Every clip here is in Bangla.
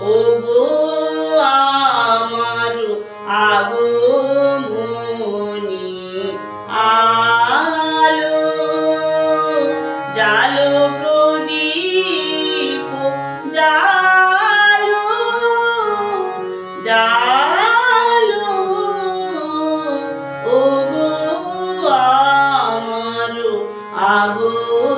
ও আমার আগো মনি আলো জালো প্রদীপ জালো জালো। ও আগো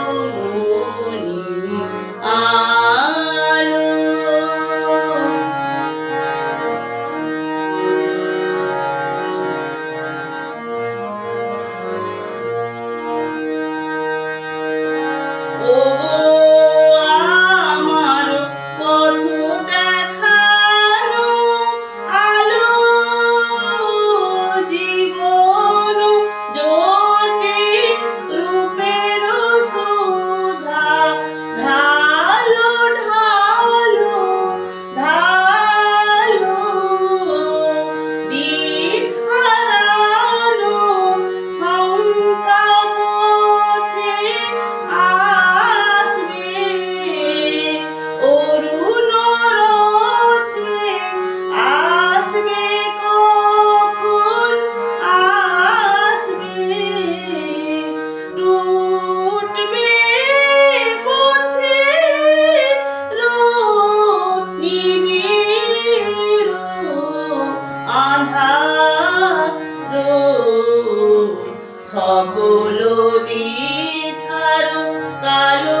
আধার সকল দিশার কালো